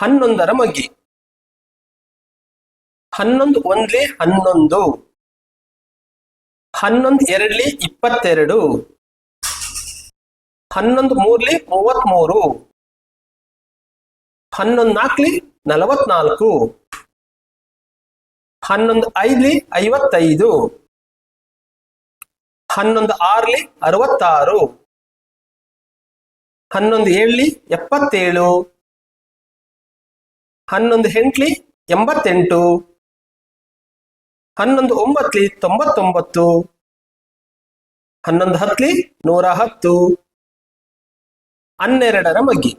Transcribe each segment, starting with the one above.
ಹನ್ನೊಂದರ ಮಗ್ಗಿ. ಹನ್ನೊಂದು ಒಂದ್ಲಿ ಹನ್ನೊಂದು. ಹನ್ನೊಂದು ಎರಡ್ಲಿ ಇಪ್ಪತ್ತೆರಡು. ಹನ್ನೊಂದು ಮೂರ್ಲಿ ಮೂವತ್ಮೂರು. ಹನ್ನೊಂದು ನಾಲ್ಕಲಿ ನಲವತ್ನಾಲ್ಕು. ಹನ್ನೊಂದು ಐದ್ಲಿ ಐವತ್ತೈದು. ಹನ್ನೊಂದು ಆರ್ಲಿ ಅರವತ್ತಾರು. ಹನ್ನೊಂದು ಏಳ್ಲಿ ಎಪ್ಪತ್ತೇಳು. ಹನ್ನೊಂದು ಎಂಟ್ಲಿ ಎಂಬತ್ತೆಂಟು, ಹನ್ನೊಂದು ಒಂಬತ್ಲಿ ತೊಂಬತ್ತೊಂಬತ್ತು, ಹನ್ನೊಂದು ಹತ್ತಲಿ ನೂರ ಹತ್ತು, ಹನ್ನೆರಡರ ಮಗ್ಗಿ.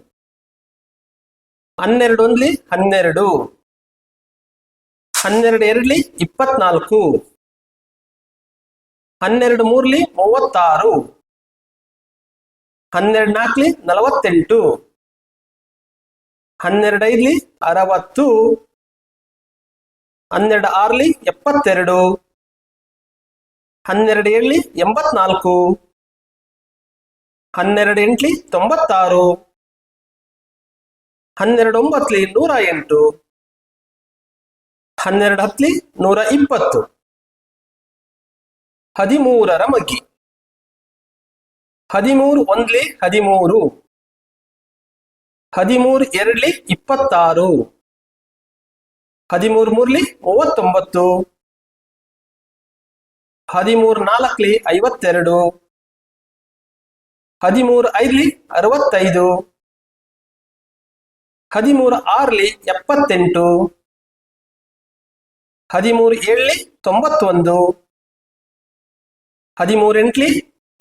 ಹನ್ನೆರಡು ಒಂದ್ಲಿ ಹನ್ನೆರಡು ಹನ್ನೆರಡು ಎರಡ್ಲಿ ಇಪ್ಪತ್ನಾಲ್ಕು, ಹನ್ನೆರಡು ಮೂರ್ಲಿ ಮೂವತ್ತಾರು, ಹನ್ನೆರಡು ನಾಲ್ಕಲಿ ನಲವತ್ತೆಂಟು. ಹನ್ನೆರಡು ಐದ್ಲಿ, ಅರವತ್ತು. ಹನ್ನೆರಡು ಆರ್ಲಿ, ಎಪ್ಪತ್ತೆರಡು. ಹನ್ನೆರಡು ಏಳ್ಲಿ, ಎಂಬತ್ನಾಲ್ಕು. ಹನ್ನೆರಡು ಎಂಟ್ಲಿ, ತೊಂಬತ್ತಾರು. ಹನ್ನೆರಡು ಒಂಬತ್ತಲಿ ನೂರ ಎಂಟು. ಹನ್ನೆರಡು ಹತ್ಲಿ, ನೂರ ಇಪ್ಪತ್ತು. ಹದಿಮೂರರ ಮಗ್ಗಿ. ಹದಿಮೂರು ಒಂದ್ಲಿ, ಹದಿಮೂರು. ಹದಿಮೂರು ಎರಡ್ಲಿ ಇಪ್ಪತ್ತಾರು. ಹದಿಮೂರು ಮೂರ್ಲಿ ಮೂವತ್ತೊಂಬತ್ತು. ಹದಿಮೂರು ನಾಲ್ಕಲಿ ಐವತ್ತೆರಡು. ಹದಿಮೂರು ಐದ್ಲಿ ಅರವತ್ತೈದು. ಹದಿಮೂರು ಆರ್ಲಿ ಎಪ್ಪತ್ತೆಂಟು. ಹದಿಮೂರು ಏಳ್ಲಿ ತೊಂಬತ್ತೊಂದು. ಹದಿಮೂರು ಎಂಟ್ಲಿ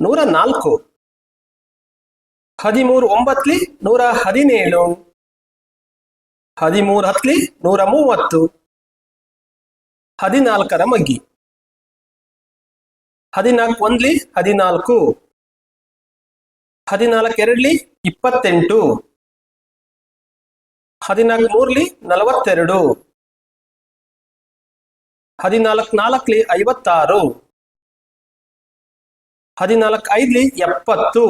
ನೂರ ನಾಲ್ಕು. ಹದಿಮೂರು ಒಂಬತ್ಲಿ ನೂರ ಹದಿನೇಳು. ಹದಿಮೂರು ಹತ್ಲಿ ನೂರ ಮೂವತ್ತು. ಹದಿನಾಲ್ಕರ ಮಗ್ಗಿ. ಹದಿನಾಲ್ಕು ಒಂದ್ಲಿ ಹದಿನಾಲ್ಕು. ಹದಿನಾಲ್ಕು ಎರಡ್ಲಿ ಇಪ್ಪತ್ತೆಂಟು. ಹದಿನಾಲ್ಕು ಮೂರ್ಲಿ ನಲವತ್ತೆರಡು. ಹದಿನಾಲ್ಕು ನಾಲ್ಕಲಿ ಐವತ್ತಾರು. ಹದಿನಾಲ್ಕು ಐದ್ಲಿ ಎಪ್ಪತ್ತು.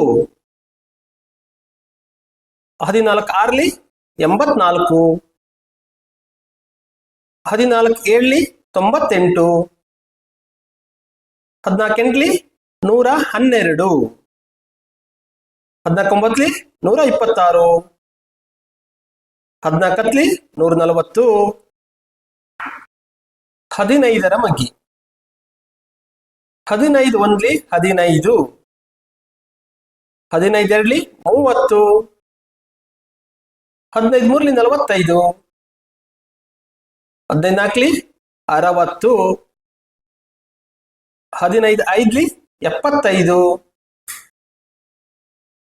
ಹದಿನಾಲ್ಕು ಆರ್ಲಿ, ಎಂಬತ್ನಾಲ್ಕು. ಹದಿನಾಲ್ಕು ಏಳ್ಲಿ, ತೊಂಬತ್ತೆಂಟು. ಹದಿನಾಲ್ಕೆಂಟ್ಲಿ ನೂರ ಹನ್ನೆರಡು. ಹದಿನಾಲ್ಕು ಒಂಬತ್ಲಿ ನೂರ ಇಪ್ಪತ್ತಾರು. ಹದಿನಾಲ್ಕತ್ಲಿ, ನೂರ ನಲವತ್ತು. ಹದಿನೈದರ ಮಗ್ಗಿ. ಹದಿನೈದು ಒಂದ್ಲಿ ಹದಿನೈದು. ಹದಿನೈದೆರಡ್ಲಿ ಮೂವತ್ತು. ಹದಿನೈದು ಮೂರ್ಲಿ ನಲವತ್ತೈದು ಹದಿನೈದು ನಾಲ್ಕಲಿ ಅರವತ್ತು. ಹದಿನೈದು ಐದ್ಲಿ ಎಪ್ಪತ್ತೈದು.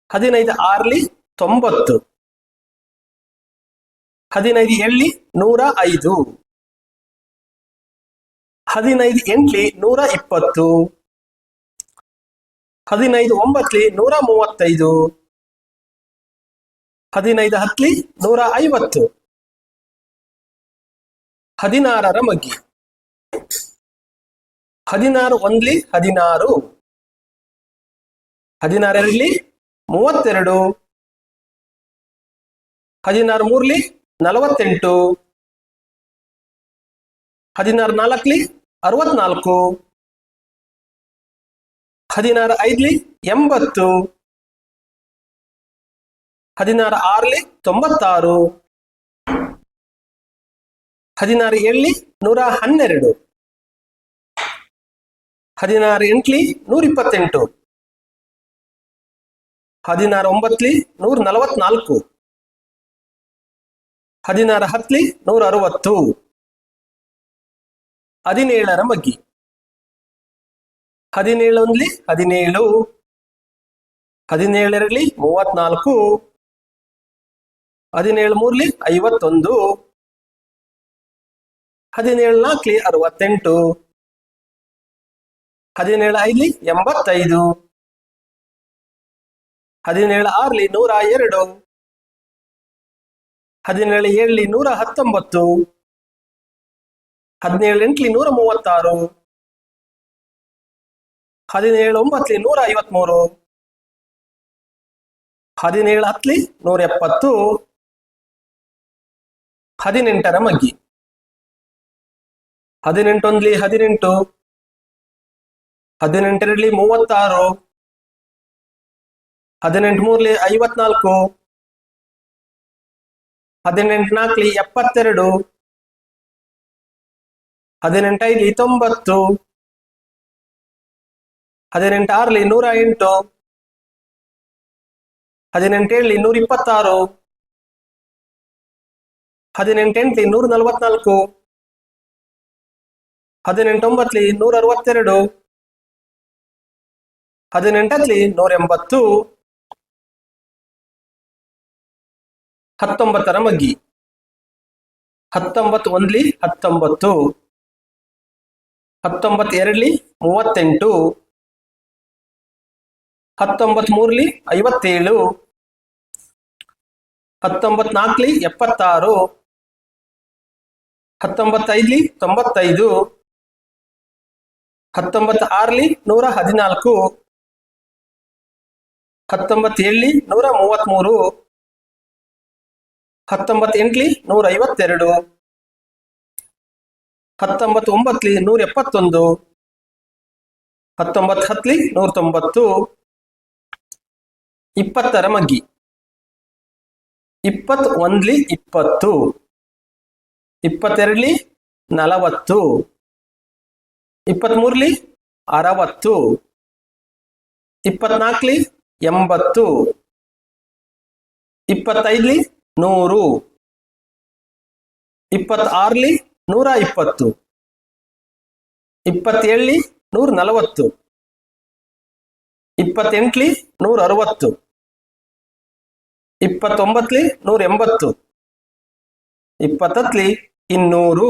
ಹದಿನೈದು ಆರ್ಲಿ ತೊಂಬತ್ತು. ಹದಿನೈದು ಎಳ್ಳಿ ನೂರ ಐದು ಹದಿನೈದು ಎಂಟ್ಲಿ ನೂರ ಇಪ್ಪತ್ತು ಹದಿನೈದು ಒಂಬತ್ತಲಿ ನೂರ ಮೂವತ್ತೈದು ಹದಿನೈದು ಹತ್ಲಿ ನೂರ ಐವತ್ತು. ಹದಿನಾರರ ಮಗ್ಗಿ. ಹದಿನಾರು ಒಂದ್ಲಿ, ಹದಿನಾರು. ಹದಿನಾರರಲ್ಲಿ ಮೂವತ್ತೆರಡು. ಹದಿನಾರು ಮೂರ್ಲಿ, ನಲವತ್ತೆಂಟು. ಹದಿನಾರು ನಾಲ್ಕಲಿ, ಅರವತ್ನಾಲ್ಕು. ಹದಿನಾರು ಐದ್ಲಿ, ಎಂಬತ್ತು. ಹದಿನಾರು ಆರ್ಲಿ ತೊಂಬತ್ತಾರು. ಹದಿನಾರು ಏಳ್ಲಿ ನೂರ ಹನ್ನೆರಡು. ಹದಿನಾರು ಎಂಟ್ಲಿ ನೂರ ಇಪ್ಪತ್ತೆಂಟು. ಹದಿನಾರು ಒಂಬತ್ಲಿ ನೂರ ನಲವತ್ನಾಲ್ಕು. ಹದಿನಾರು ಹತ್ಲಿ ನೂರ ಅರವತ್ತು. ಹದಿನೇಳರ ಮಗ್ಗಿ. ಹದಿನೇಳೊಂದ್ಲಿ ಹದಿನೇಳು. ಹದಿನೇಳರಲ್ಲಿ ಮೂವತ್ನಾಲ್ಕು. ಹದಿನೇಳು ಮೂರ್ಲಿ ಐವತ್ತೊಂದು. ಹದಿನೇಳು ನಾಲ್ಕಲಿ ಅರವತ್ತೆಂಟು. ಹದಿನೇಳು ಐದ್ಲಿ ಎಂಬತ್ತೈದು. ಹದಿನೇಳು ಆರ್ಲಿ ನೂರ ಎರಡು. ಹದಿನೇಳು ಏಳ್ಲಿ ನೂರ ಹತ್ತೊಂಬತ್ತು. ಹದಿನೇಳು ಎಂಟ್ಲಿ ನೂರ ಮೂವತ್ತಾರು. ಹದಿನೇಳು ಒಂಬತ್ತಲಿ ನೂರ ಐವತ್ಮೂರು. ಹದಿನೇಳು ಹತ್ಲಿ ನೂರ ಎಪ್ಪತ್ತು. ಹದಿನೆಂಟರ ಮಗ್ಗಿ. ಹದಿನೆಂಟೊಂದ್ಲಿ ಹದಿನೆಂಟು, ಹದಿನೆಂಟರಲ್ಲಿ ಮೂವತ್ತಾರು ಹದಿನೆಂಟು ಮೂರ್ಲಿ ಐವತ್ನಾಲ್ಕು ಹದಿನೆಂಟು ನಾಲ್ಕಲಿ ಎಪ್ಪತ್ತೆರಡು ಹದಿನೆಂಟೈಲಿ ತೊಂಬತ್ತು, ಹದಿನೆಂಟಾರ್ಲಿ ನೂರ ಎಂಟು ಹದಿನೆಂಟೇಳಲಿ ನೂರ ಇಪ್ಪತ್ತಾರು ಹದಿನೆಂಟೆಂಟ್ಲಿ ನೂರ ನಲವತ್ನಾಲ್ಕು. ಹದಿನೆಂಟೊಂಬತ್ಲಿ ನೂರ ಅರವತ್ತೆರಡು. ಹದಿನೆಂಟಲ್ಲಿ ನೂರ ಎಂಬತ್ತು. ಹತ್ತೊಂಬತ್ತರ ಮಗ್ಗಿ. ಹತ್ತೊಂಬತ್ತು ಒಂದ್ಲಿ ಹತ್ತೊಂಬತ್ತು. ಹತ್ತೊಂಬತ್ತು ಎರಡ್ಲಿ ಮೂವತ್ತೆಂಟು. ಹತ್ತೊಂಬತ್ ಮೂರ್ಲಿ ಐವತ್ತೇಳು. ಹತ್ತೊಂಬತ್ ನಾಲ್ಕಲಿ ಎಪ್ಪತ್ತಾರು. ಹತ್ತೊಂಬತ್ತೈದ್ಲಿ ತೊಂಬತ್ತೈದು ಹತ್ತೊಂಬತ್ತು ಆರ್ಲಿ ನೂರ ಹದಿನಾಲ್ಕು, ಹತ್ತೊಂಬತ್ತೇಳಲಿ ನೂರ ಮೂವತ್ತ್ಮೂರು ಹತ್ತೊಂಬತ್ತೆಂಟ್ಲಿ ನೂರ ಐವತ್ತೆರಡು ಹತ್ತೊಂಬತ್ತು ಒಂಬತ್ತಲಿ ನೂರ ಎಪ್ಪತ್ತೊಂದು ಹತ್ತೊಂಬತ್ತು ಹತ್ತಲಿ ನೂರ ತೊಂಬತ್ತು, ಇಪ್ಪತ್ತರ ಮಗ್ಗಿ. ಇಪ್ಪತ್ತೊಂದ್ಲಿ ಇಪ್ಪತ್ತು. ಇಪ್ಪತ್ತೆರಡ್ಲಿ ನಲವತ್ತು. ಇಪ್ಪತ್ಮೂರ್ಲಿ ಅರವತ್ತು. ಇಪ್ಪತ್ನಾಲ್ಕಲಿ ಎಂಬತ್ತು. ಇಪ್ಪತ್ತೈದಲಿ ನೂರು. ಇಪ್ಪತ್ತಾರಲಿ ನೂರ ಇಪ್ಪತ್ತು. ಇಪ್ಪತ್ತೇಳಲಿ ನೂರ ನಲವತ್ತು. ಇಪ್ಪತ್ತೆಂಟಲಿ ನೂರ ಅರವತ್ತು. ಇಪ್ಪತ್ತೊಂಬತ್ತಲಿ ನೂರ ಎಂಬತ್ತು. ಇಪ್ಪತ್ತತ್ಲಿ ಇನ್ನೂರು